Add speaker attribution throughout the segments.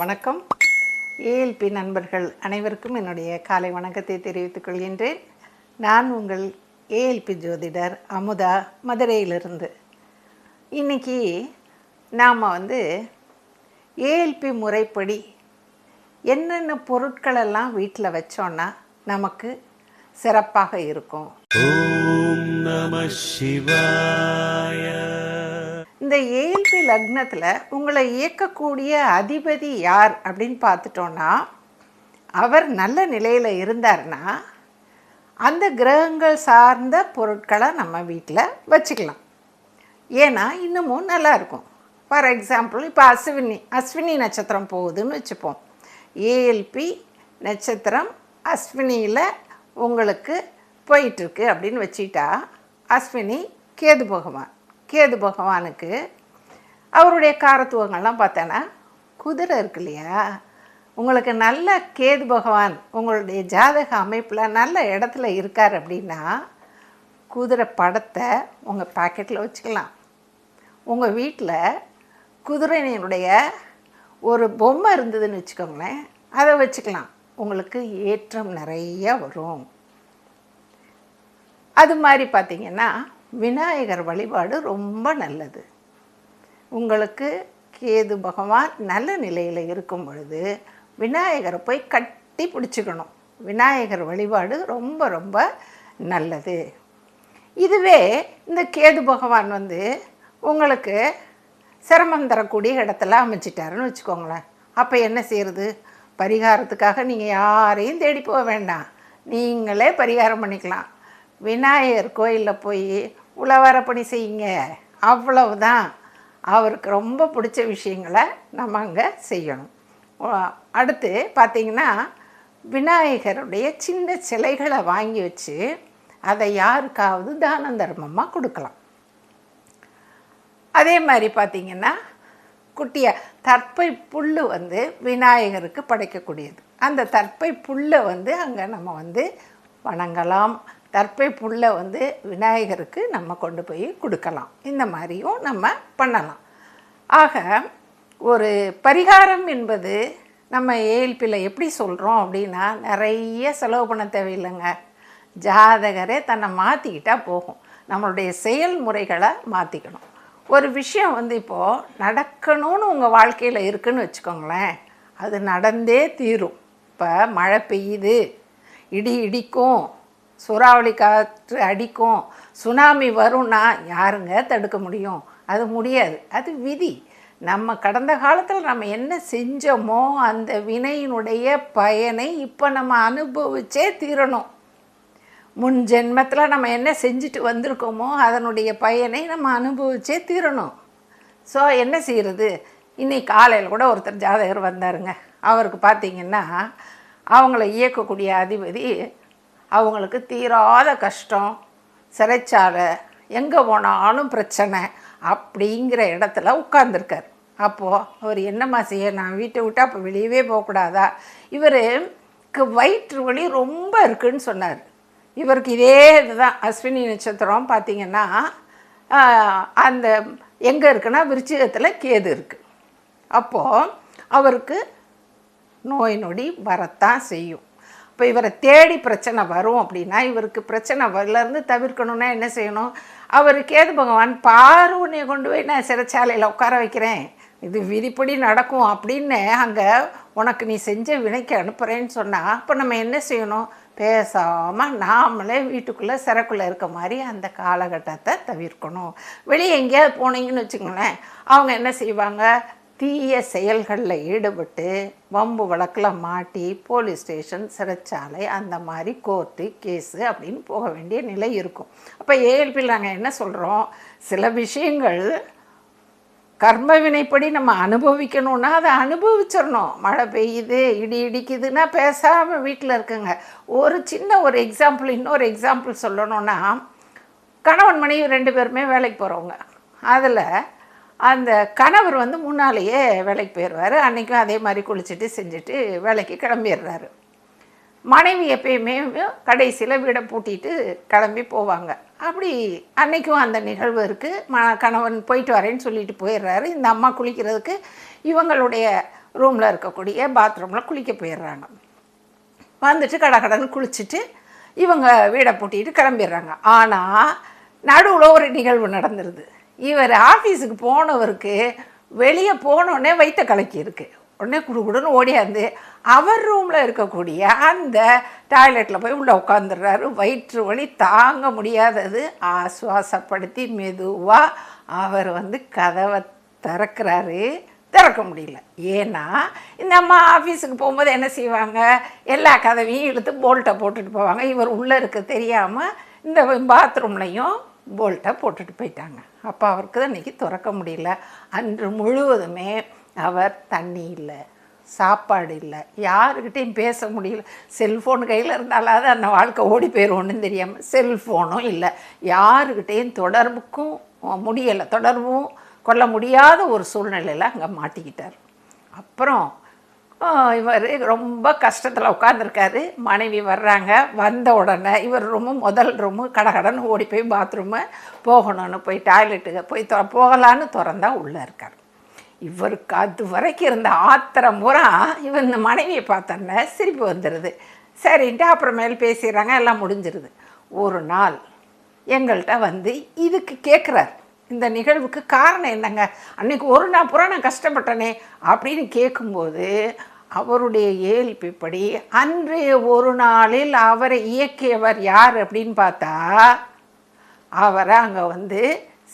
Speaker 1: வணக்கம். ஏஎல்பி நண்பர்கள் அனைவருக்கும் என்னுடைய காலை வணக்கத்தை தெரிவித்துக் கொள்கின்றேன். நான் உங்கள் ஏஎல்பி ஜோதிடர் அமுதா மதுரையிலிருந்து. இன்றைக்கி நாம் வந்து ஏஎல்பி முறைப்படி என்னென்ன பொருட்களெல்லாம் வீட்டில் வச்சோன்னா நமக்கு சிறப்பாக இருக்கும்.
Speaker 2: ஓம் நம சிவாய.
Speaker 1: இந்த ஏஎல்பி லக்னத்தில் உங்களை இயக்கக்கூடிய அதிபதி யார் அப்படின்னு பார்த்துட்டோன்னா அவர் நல்ல நிலையில் இருந்தார்னா அந்த கிரகங்கள் சார்ந்த பொருட்களை நம்ம வீட்டில் வச்சுக்கலாம். ஏன்னா இன்னமும் நல்லா இருக்கும். ஃபார் எக்ஸாம்பிள் இப்போ அஸ்வினி அஸ்வினி நட்சத்திரம் போகுதுன்னு வச்சுப்போம். ஏஎல்பி நட்சத்திரம் அஸ்வினியில் உங்களுக்கு போயிட்டுருக்கு அப்படின்னு வச்சுட்டா அஸ்வினி கேது பகவான். கேது பகவானுக்கு அவருடைய காரத்துவங்கள்லாம் பார்த்தோன்னா குதிரை இருக்கு இல்லையா? உங்களுக்கு நல்ல கேது பகவான் உங்களுடைய ஜாதக அமைப்பில் நல்ல இடத்துல இருக்கார் அப்படின்னா குதிரை படத்தை உங்கள் பாக்கெட்டில் வச்சுக்கலாம். உங்கள் வீட்டில் குதிரையினுடைய ஒரு பொம்மை இருந்ததுன்னு வச்சுக்கோங்களேன் அதை வச்சுக்கலாம். உங்களுக்கு ஏற்றம் நிறைய வரும். அது மாதிரி பார்த்தீங்கன்னா விநாயகர் வழிபாடு ரொம்ப நல்லது. உங்களுக்கு கேது பகவான் நல்ல நிலையில் இருக்கும் பொழுது விநாயகரை போய் கட்டி பிடிச்சிக்கணும். விநாயகர் வழிபாடு ரொம்ப ரொம்ப நல்லது. இதுவே இந்த கேது பகவான் வந்து உங்களுக்கு சிரமம் தரக்கூடிய இடத்துல அமைச்சிட்டாருன்னு வச்சுக்கோங்களேன். அப்போ என்ன செய்கிறது பரிகாரத்துக்காக நீங்கள் யாரையும் தேடி போக வேண்டாம். நீங்களே பரிகாரம் பண்ணிக்கலாம். விநாயகர் கோயிலில் போய் உழவர பணி செய்யுங்க. அவ்வளவுதான். அவருக்கு ரொம்ப பிடிச்ச விஷயங்களை நம்ம அங்கே செய்யணும். அடுத்து பார்த்திங்கன்னா விநாயகருடைய சின்ன சிலைகளை வாங்கி வச்சு அதை யாருக்காவது தான தர்மமாக கொடுக்கலாம். அதே மாதிரி பார்த்திங்கன்னா குட்டியாக தற்பை புல் வந்து விநாயகருக்கு படைக்கக்கூடியது. அந்த தற்பை புல்லை வந்து அங்கே நம்ம வந்து வணங்கலாம். தர்ப்பை புல்லை வந்து விநாயகருக்கு நம்ம கொண்டு போய் கொடுக்கலாம். இந்த மாதிரியும் நம்ம பண்ணலாம். ஆக ஒரு பரிகாரம் என்பது நம்ம ஏஎல்பியில் எப்படி சொல்கிறோம் அப்படின்னா நிறைய செலவு பண்ண தேவையில்லைங்க. ஜாதகரே தன்னை மாற்றிக்கிட்டால் போகும். நம்மளுடைய செயல்முறைகளை மாற்றிக்கணும் ஒரு விஷயம் வந்து இப்போது நடக்கணும்னு உங்கள் வாழ்க்கையில் இருக்குதுன்னு வச்சுக்கோங்களேன். அது நடந்தே தீரும். இப்போ மழை பெய்யுது இடி இடிக்கும் சூறாவளி காற்று அடிக்கும் சுனாமி வரும்னா யாருங்க தடுக்க முடியும்? அது முடியாது. அது விதி. நம்ம கடந்த காலத்தில் நம்ம என்ன செஞ்சோமோ அந்த வினையினுடைய பயனை இப்போ நம்ம அனுபவிச்சே தீரணும். முன் ஜென்மத்தில் நம்ம என்ன செஞ்சுட்டு வந்திருக்கோமோ அதனுடைய பயனை நம்ம அனுபவிச்சே தீரணும். ஸோ என்ன செய்கிறது இன்னைக்கு காலையில் கூட ஒருத்தர் ஜாதகர் வந்தாருங்க. அவருக்கு பார்த்தீங்கன்னா அவங்கள இயக்கக்கூடிய அதிபதி அவங்களுக்கு தீராத கஷ்டம் சிறைச்சாலை எங்கே போனாலும் பிரச்சனை அப்படிங்கிற இடத்துல உட்கார்ந்துருக்கார். அப்போது அவர் என்னம்மா செய்ய நான் வீட்டை விட்டு அப்போ வெளியவே போகக்கூடாதா? இவருக்கு வயிற்று வலி ரொம்ப இருக்குன்னு சொன்னார். இவருக்கு இதே இதுதான் அஸ்வினி நட்சத்திரம் பார்த்தீங்கன்னா அந்த எங்கே இருக்குன்னா விருச்சிகத்தில் கேது இருக்குது அப்போது அவருக்கு நோய் நொடி வரத்தான் செய்யும். இப்போ இவரை தேடி பிரச்சனை வரும் அப்படின்னா இவருக்கு பிரச்சனை வரலேருந்து தவிர்க்கணும்னா என்ன செய்யணும்? அவருக்கு ஏது பகவான் பாரு உன்னை கொண்டு போய் நான் சிறைச்சாலையில் உட்கார வைக்கிறேன். இது விதிப்படி நடக்கும் அப்படின்னு அங்கே உனக்கு நீ செஞ்ச வினைக்கு அனுப்புகிறேன்னு சொன்னால் அப்போ நம்ம என்ன செய்யணும்? பேசாமல் நாமளே வீட்டுக்குள்ளே சிறக்குள்ளே இருக்க மாதிரி அந்த காலகட்டத்தை தவிர்க்கணும். வெளியே எங்கேயாவது போனீங்கன்னு வச்சுக்கோங்களேன். அவங்க என்ன செய்வாங்க? தீய செயல்களில் ஈடுபட்டு வம்பு வழக்கில் மாட்டி போலீஸ் ஸ்டேஷன் சிறைச்சாலை அந்த மாதிரி கோர்ட்டு கேஸு அப்படின்னு போக வேண்டிய நிலை இருக்கும். அப்போ ஏஎல்பியில் நாங்கள் என்ன சொல்கிறோம் சில விஷயங்கள் கர்ம வினைப்படி நம்ம அனுபவிக்கணும்னா அதை அனுபவிச்சிடணும் மழை பெய்யுது இடி இடிக்குதுன்னா பேசாமல் வீட்டில் இருக்குங்க. ஒரு சின்ன ஒரு எக்ஸாம்பிள் இன்னொரு எக்ஸாம்பிள் சொல்லணும்னா கணவன் மனைவி ரெண்டு பேருமே வேலைக்கு போகிறவங்க அதில் அந்த கணவர் வந்து முன்னாலேயே வேலைக்கு போயிடுவார். அன்றைக்கும் அதே மாதிரி குளிச்சுட்டு செஞ்சுட்டு வேலைக்கு கிளம்பிடுறாரு. மனைவி எப்பயுமே கடைசியில் வீடை பூட்டிட்டு கிளம்பி போவாங்க. அப்படி அன்னைக்கும் அந்த நிகழ்வு இருக்குது ம கணவன் போயிட்டு வரேன்னு சொல்லிட்டு போயிடுறாரு. இந்த அம்மா குளிக்கிறதுக்கு இவங்களுடைய ரூமில் இருக்கக்கூடிய பாத்ரூமில் குளிக்க போயிடுறாங்க. வந்துட்டு கடகடன்னு குளிச்சுட்டு இவங்க வீடை பூட்டிட்டு கிளம்பிடுறாங்க. ஆனால் நடுவில் ஒரு நிகழ்வு நடந்துருது. இவர் ஆஃபீஸுக்கு போனவருக்கு வெளியே போனோடனே வைத்த கலக்கியிருக்கு உடனே குடுகுடுன்னு ஓடியாந்து அவர் ரூமில் இருக்கக்கூடிய அந்த டாய்லெட்டில் போய் உள்ளே உட்காந்துடுறாரு வயிற்று வலி தாங்க முடியாதது. ஆசுவாசப்படுத்தி மெதுவாக அவர் வந்து கதவை திறக்கிறாரு. திறக்க முடியல. ஏன்னா இந்த அம்மா ஆஃபீஸுக்கு போகும்போது என்ன செய்வாங்க? எல்லா கதவையும் இழுத்து போல்ட்டை போட்டுட்டு போவாங்க. இவர் உள்ளே இருக்க தெரியாமல் இந்த பாத்ரூம்லையும் போல்ட்டை போட்டுட்டு போயிட்டாங்க. அப்போ அவருக்கு தான் இன்றைக்கி திறக்க முடியல. அன்று முழுவதுமே அவர் தண்ணி இல்லை சாப்பாடு இல்லை யாருக்கிட்டையும் பேச முடியல. செல்ஃபோன் கையில் இருந்தாலாவது அந்த வாழ்க்கை ஓடி போயிடுவோன்னு தெரியாமல் செல்ஃபோனும் இல்லை. யாருக்கிட்டேயும் தொடர்புக்கும் முடியலை. தொடர்பும் கொள்ள முடியாத ஒரு சூழ்நிலையில் அங்கே மாட்டிக்கிட்டார். அப்புறம் இவர் ரொம்ப கஷ்டத்தில் உட்காந்துருக்காரு மனைவி வர்றாங்க. வந்த உடனே இவர் ரூமு முதல் ரூமு கடகடன்னு ஓடி போய் பாத்ரூமு போகணும்னு போய் டாய்லெட்டுக்கு போய் தொ போகலான்னு திறந்தா உள்ளே இருக்கார். இவருக்கு அது வரைக்கும் இருந்த ஆத்திரம் பூரா இவன் இந்த மனைவியை பார்த்தோன்னே சிரிப்பு வந்துடுது சரின்ட்டு அப்புறமேல் பேசிடுறாங்க. எல்லாம் முடிஞ்சிருது. ஒரு நாள் எங்கள்கிட்ட வந்து இதுக்கு கேட்குறார் இந்த நிகழ்வுக்கு காரணம் என்னங்க? அன்னைக்கு ஒரு நாள் பூரா நான் கஷ்டப்பட்டனே அப்படின்னு கேட்கும்போது அவருடைய இயல்புப்படி அன்றைய ஒரு நாளில் அவரை இயக்கியவர் யார் அப்படின்னு பார்த்தா அவரை அங்கே வந்து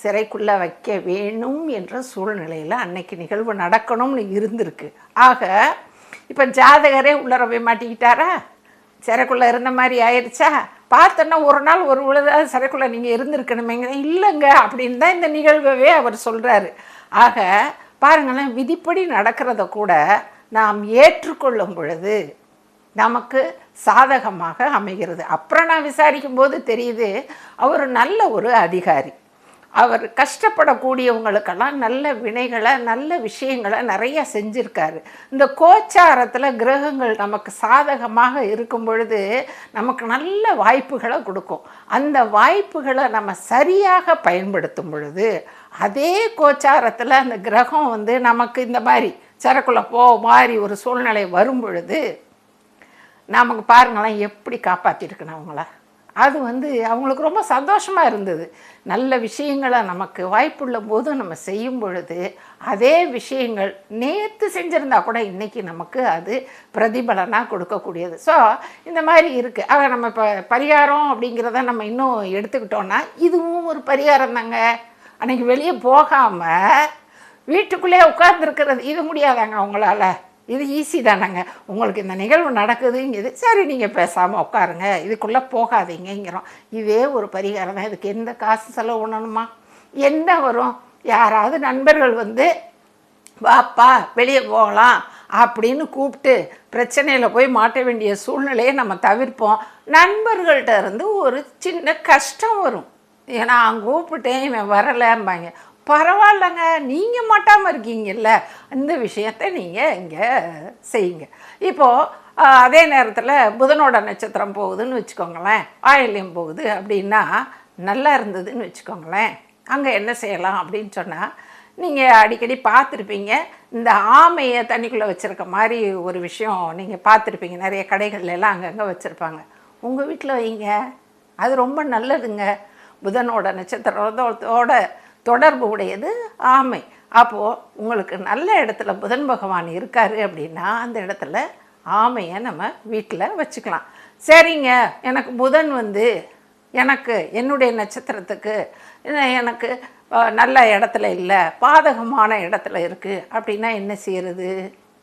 Speaker 1: சிறைக்குள்ளே வைக்க வேணும் என்ற சூழ்நிலையில் அன்னைக்கு நிகழ்வு நடக்கணும்னு இருந்திருக்கு. ஆக இப்போ ஜாதகரே உள்ளர போய் மாட்டிக்கிட்டாரா? சிறைக்குள்ளே இருந்த மாதிரி ஆயிடுச்சா? பார்த்தோன்னா ஒரு நாள் ஒரு உலக சிறைக்குள்ளே நீங்கள் இருந்திருக்கணுமேங்க. இல்லைங்க அப்படின்னு தான் இந்த நிகழ்வவே அவர் சொல்கிறாரு ஆக பாருங்களேன் விதிப்படி நடக்கிறத கூட நாம் ஏற்றுக்கொள்ளும் பொழுது நமக்கு சாதகமாக அமைகிறது. அப்புறம் நான் விசாரிக்கும் போது தெரியுது அவர் நல்ல ஒரு அதிகாரி. அவர் கஷ்டப்படக்கூடியவங்களுக்கெல்லாம் நல்ல வினைகளை நல்ல விஷயங்களை நிறைய செஞ்சுருக்காரு. இந்த கோச்சாரத்தில் கிரகங்கள் நமக்கு சாதகமாக இருக்கும் பொழுது நமக்கு நல்ல வாய்ப்புகளை கொடுக்கும். அந்த வாய்ப்புகளை நம்ம சரியாக பயன்படுத்தும் பொழுது அதே கோச்சாரத்தில் அந்த கிரகம் வந்து நமக்கு இந்த மாதிரி சரக்குள்ளே போ மாதிரி ஒரு சூழ்நிலை வரும் பொழுது நமக்கு பாருங்களேன் எப்படி காப்பாற்றிருக்கணும் அவங்கள? அது வந்து அவங்களுக்கு ரொம்ப சந்தோஷமாக இருந்தது. நல்ல விஷயங்களை நமக்கு வாய்ப்புள்ள போது நம்ம செய்யும் பொழுது அதே விஷயங்கள் நேற்று செஞ்சுருந்தா கூட இன்றைக்கி நமக்கு அது பிரதிபலனாக கொடுக்கக்கூடியது. ஸோ இந்த மாதிரி இருக்குது ஆக நம்ம இப்போ பரிகாரம் அப்படிங்கிறத நம்ம இன்னும் எடுத்துக்கிட்டோன்னா இதுவும் ஒரு பரிகாரம் தாங்க அன்றைக்கி வெளியே போகாமல் வீட்டுக்குள்ளே உட்கார்ந்துருக்கிறது. இது முடியாதாங்க அவங்களால. இது ஈஸி தானேங்க. உங்களுக்கு இந்த நிகழ்வு நடக்குதுங்கிறது சரி நீங்கள் பேசாமல் உட்காருங்க. இதுக்குள்ளே போகாதீங்கிறோம் இதே ஒரு பரிகாரம் தான். இதுக்கு எந்த காசு செலவு பண்ணணுமா? என்ன வரும்? யாராவது நண்பர்கள் வந்து வாப்பா வெளியே போகலாம் அப்படின்னு கூப்பிட்டு பிரச்சனையில் போய் மாட்ட வேண்டிய சூழ்நிலையை நம்ம தவிர்ப்போம். நண்பர்கள்ட்ட இருந்து ஒரு சின்ன கஷ்டம் வரும். ஏன்னா அவங்க கூப்பிட்டேன் இவன் வரலம்பாங்க. பரவாயில்லைங்க நீங்கள் மாட்டாமல் இருக்கீங்கல்ல அந்த விஷயத்தை நீங்கள் இங்கே செய்யுங்க. இப்போது அதே நேரத்தில் புதனோட நட்சத்திரம் போகுதுன்னு வச்சுக்கோங்களேன் ஆயில்யம் போகுது அப்படின்னா நல்லா இருந்ததுன்னு வச்சுக்கோங்களேன் அங்கே என்ன செய்யலாம் அப்படின்னு சொன்னால் நீங்கள் அடிக்கடி பார்த்துருப்பீங்க இந்த ஆமையை தண்ணிக்குள்ளே வச்சுருக்க மாதிரி ஒரு விஷயம் நீங்கள் பார்த்துருப்பீங்க நிறைய கடைகள்லாம் அங்கங்கே வச்சுருப்பாங்க. உங்கள் வீட்டில் வைங்க அது ரொம்ப நல்லதுங்க. புதனோட நட்சத்திரத்தோட தொடர்பு உடையது ஆமை. அப்போது உங்களுக்கு நல்ல இடத்துல புதன் பகவான் இருக்கார் அப்படின்னா அந்த இடத்துல ஆமையை நம்ம வீட்டில் வச்சுக்கலாம். சரிங்க. எனக்கு புதன் வந்து எனக்கு என்னுடைய நட்சத்திரத்துக்கு எனக்கு நல்ல இடத்துல இல்லை பாதகமான இடத்துல இருக்குது அப்படின்னா என்ன செய்யறது?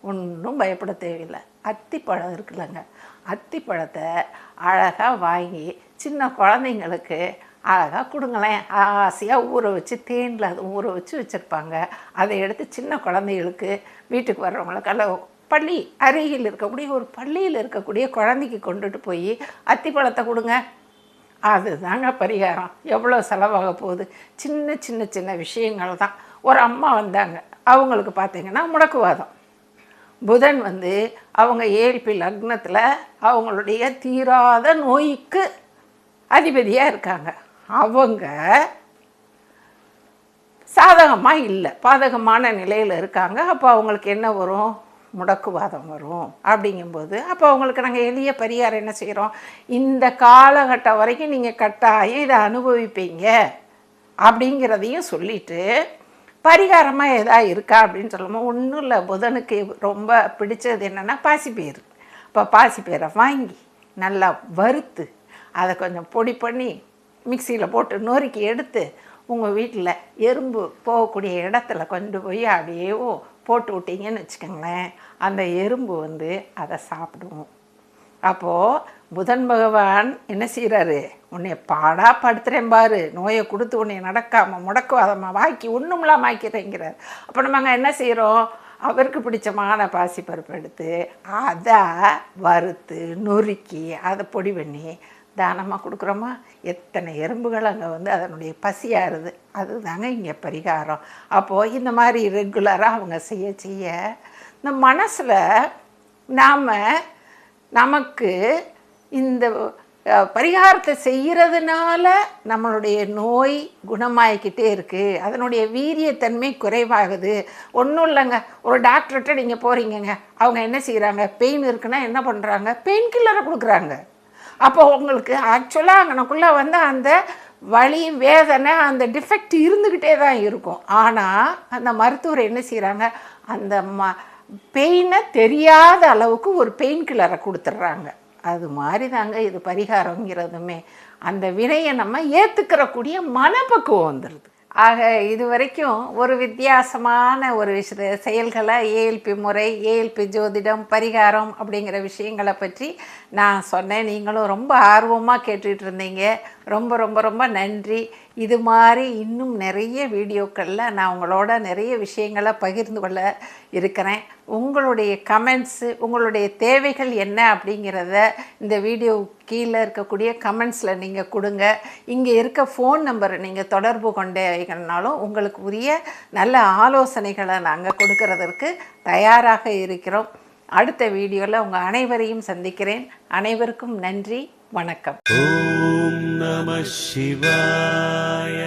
Speaker 1: ஒன்றும் பயப்பட தேவையில்லை. அத்திப்பழம் இருக்குல்லங்க. அத்திப்பழத்தை அழகாக வாங்கி சின்ன குழந்தைங்களுக்கு அழகாக கொடுங்களேன். ஆசையாக ஊற வச்சு தேனில் அது ஊற வச்சு வச்சுருப்பாங்க. அதை எடுத்து சின்ன குழந்தைகளுக்கு வீட்டுக்கு வர்றவங்களுக்கு அல்ல பள்ளி அருகில் இருக்கக்கூடிய ஒரு பள்ளியில் இருக்கக்கூடிய குழந்தைக்கு கொண்டுட்டு போய் அத்திப்பழத்தை கொடுங்க. அதுதாங்க பரிகாரம். எவ்வளோ செலவாக போகுது? சின்ன சின்ன சின்ன விஷயங்கள் தான். ஒரு அம்மா வந்தாங்க. அவங்களுக்கு பார்த்தீங்கன்னா முடக்குவாதம். புதன் வந்து அவங்க ஏழ்பி லக்னத்தில் அவங்களுடைய தீராத நோய்க்கு அதிபதியாக இருக்காங்க. அவங்க சாதகமாக இல்லை. பாதகமான நிலையில் இருக்காங்க. அப்போ அவங்களுக்கு என்ன வரும்? முடக்குவாதம் வரும். அப்படிங்கும்போது அப்போ அவங்களுக்கு நாங்கள் எளிய பரிகாரம் என்ன செய்கிறோம் இந்த காலகட்டம் வரைக்கும் நீங்கள் கட்டாயம் இதை அனுபவிப்பீங்க. அப்படிங்கிறதையும் சொல்லிட்டு பரிகாரமாக எதா இருக்கா அப்படின்னு சொல்லும்போது ஒன்றும் இல்லை. புதனுக்கு ரொம்ப பிடிச்சது என்னென்னா பாசிப்பயிர் இப்போ பாசிப்பயிரை வாங்கி நல்லா வறுத்து அதை கொஞ்சம் பொடி பண்ணி மிக்சியில் போட்டு நொறுக்கி எடுத்து உங்கள் வீட்டில் எறும்பு போகக்கூடிய இடத்துல கொண்டு போய் அப்படியே போட்டு விட்டீங்கன்னு வச்சுக்கோங்களேன். அந்த எறும்பு வந்து அதை சாப்பிடுவோம். அப்போது புதன் பகவான் என்ன செய்கிறாரு? உன்னை பாடா படுத்துறேன் பாரு. நோயை கொடுத்து உன்னை நடக்காமல் முடக்குவாதமாக வாக்கி ஒன்றும்லாம் ஆக்கிறேங்கிறார் அப்போ நம்ம அங்கே என்ன செய்கிறோம்? அவருக்கு பிடிச்சமான பாசிப்பருப்பு எடுத்து அதை வறுத்து நொறுக்கி அதை பொடி பண்ணி தானமாக கொடுக்குறோமா? எத்தனை எறும்புகள் அங்கே வந்து அதனுடைய பசியாருது அதுதாங்க இங்கே பரிகாரம். அப்போது இந்த மாதிரி ரெகுலராக அவங்க செய்ய செய்ய இந்த மனசில் நாம் நமக்கு இந்த பரிகாரத்தை செய்கிறதுனால நம்மளுடைய நோய் குணமாகிக்கிட்டே இருக்குது அதனுடைய வீரியத்தன்மை குறைவாகுது. ஒன்றும் இல்லைங்க. ஒரு டாக்டர்கிட்ட நீங்கள் போகிறீங்கங்க அவங்க என்ன செய்கிறாங்க பெயின் இருக்குன்னா என்ன பண்ணுறாங்க பெயின் கில்லரை கொடுக்குறாங்க. அப்போ உங்களுக்கு ஆக்சுவலாக அங்கனக்குள்ளே வந்து அந்த வலி வேதனை அந்த டிஃபெக்ட் இருந்துக்கிட்டே தான் இருக்கும். ஆனால் அந்த மருத்துவர் என்ன செய்கிறாங்க அந்த ம பெயினை தெரியாத அளவுக்கு ஒரு பெயின் கில்லரை கொடுத்துட்றாங்க அது மாதிரி தாங்க இது பரிகாரங்கிறதுமே அந்த வினையை நம்ம ஏற்றுக்கிறக்கூடிய மனப்பக்குவம் வந்துடுது ஆக இது வரைக்கும் ஒரு வித்தியாசமான ஒரு விஷய செயல்களை ஏஎல்பி முறை ஏஎல்பி ஜோதிடம் பரிகாரம் அப்படிங்கிற விஷயங்களை பற்றி நான் சொன்னேன். நீங்களும் ரொம்ப ஆர்வமாக கேட்டுகிட்டு இருந்தீங்க. ரொம்ப ரொம்ப ரொம்ப நன்றி. இது மாதிரி இன்னும் நிறைய வீடியோக்களில் நான் உங்களோட நிறைய விஷயங்களை பகிர்ந்து கொள்ள இருக்கிறேன். உங்களுடைய கமெண்ட்ஸு உங்களுடைய தேவைகள் என்ன அப்படிங்கிறத இந்த வீடியோ கீழே இருக்கக்கூடிய கமெண்ட்ஸில் நீங்கள் கொடுங்க. இங்கே இருக்க ஃபோன் நம்பரை நீங்கள் தொடர்பு கொண்டீங்கன்னாலும் உங்களுக்கு உரிய நல்ல ஆலோசனைகளை நாங்கள் கொடுக்கறதற்கு தயாராக இருக்கிறோம். அடுத்த வீடியோவில் உங்கள் அனைவரையும் சந்திக்கிறேன். அனைவருக்கும் நன்றி. வணக்கம்.
Speaker 2: ஓம் நம சிவாய.